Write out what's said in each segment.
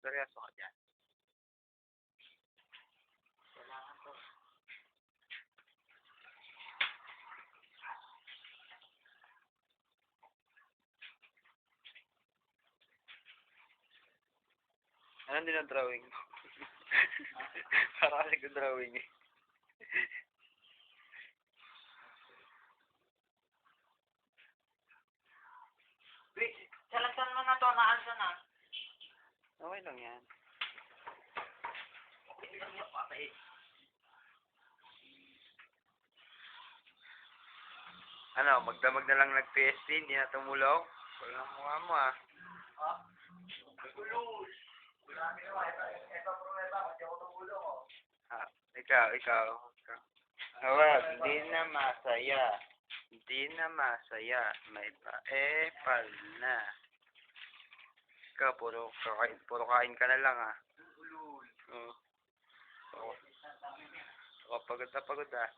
Seryoso ka dyan. Kailangan to. Ano din ang drawing mo? Para kasi ko drawing eh. Wait, salagsan mo na to, naalsa na. Okay lang yan. Ano, magdamag na lang nag-PSP, hindi na tumulong? Wala ang mukha mo ah. Ha? Tulus. Grabe naman, ito, ito problema, hindi ako tumulong, oh. Ikaw, ikaw. ikaw. Awag, hindi na masaya. Hindi na masaya. May pa-epal na. Ikaw, puro kain, puro kain ka na lang ah. Oo. Oo. Oo, pagod na pagod ah.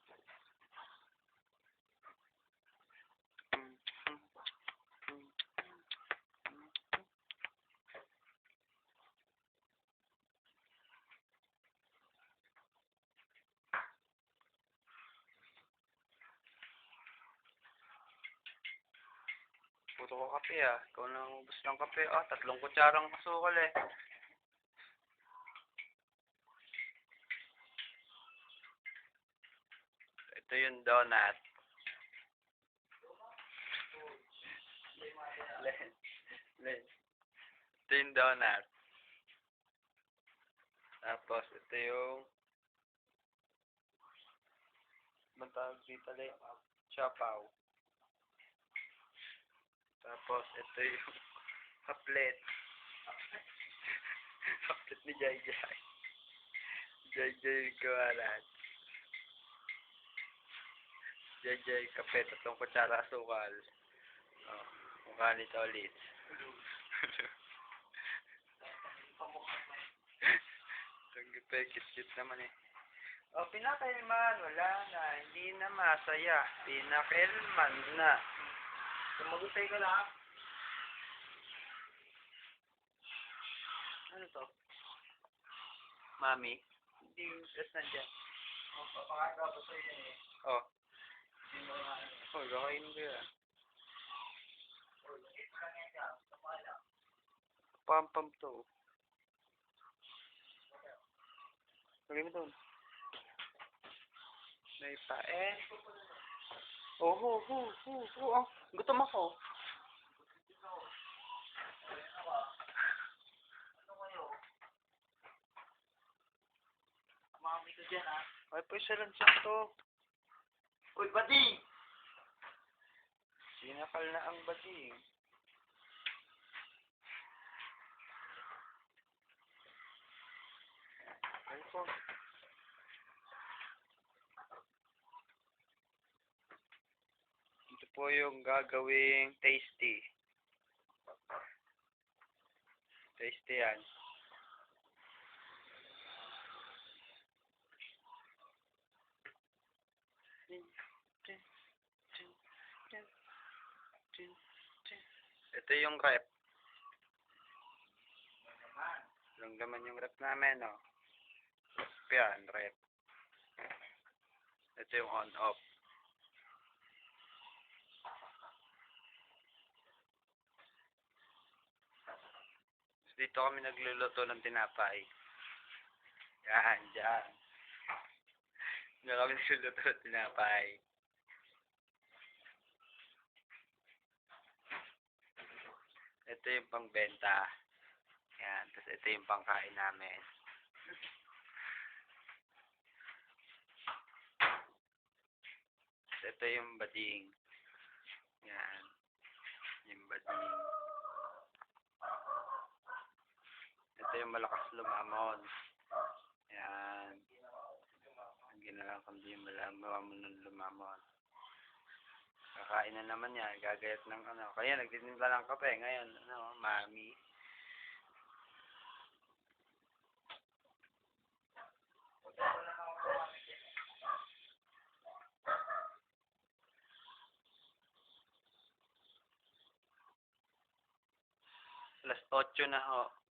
Puro ko kape ah. Ikaw na ubus ng kape. Ah, tatlong kutsarang kasukal eh. Ito yung donut. Ito yung donut. Tapos, ito yung Matawag dito ulit. Chapaw. Tapos, ito yung kaplet. kaplet ni Jai Jai. Jai Jai yung kawalan. Jai Jai kape, tatlong kutsara asukal. Oh, mukha nito ulit. Gipe, cute naman eh. Oh, pinakailman, wala na. Hindi na masaya. Pinakailman na. Tumagutay ka lang. Ano to? Mami? Hindi yung dress nandiyan. Oh, papakain ka pa sa'yo yan, eh. Oh. Hindi mo na, Oh, kakainin ko yan. oh, ito lang yan dyan. Pam-pam to. Lagay mo doon. May pa eh. Oh, hu, hu, hu, hu. Oh, gutom ako. Mami ko dyan, ha? Ay, pa isa lang siya to. Uy, bading! Sinakal na ang bading. Ay po. Ito po yung gagawing tasty. Tasty yan. Ito yung rep. Lang naman yung rep namin, no? Yan, rep. Ito yung on-off. Dito kami nagluluto ng tinapay. Yan, dyan. Dito kami nagluluto ng tinapay. Ito yung pangbenta. Yan. Tapos ito yung pangkain namin. Ito yung bading. Yan. Yung bading. Ito yung malakas lumamon. Yan. Ang ginawa kundi malamon ng lumamon. Kakain na naman yan. Gagayat ng ano. Kaya nagtitimpla ng kape. Ngayon, ano, mami. Alas 8 na ho.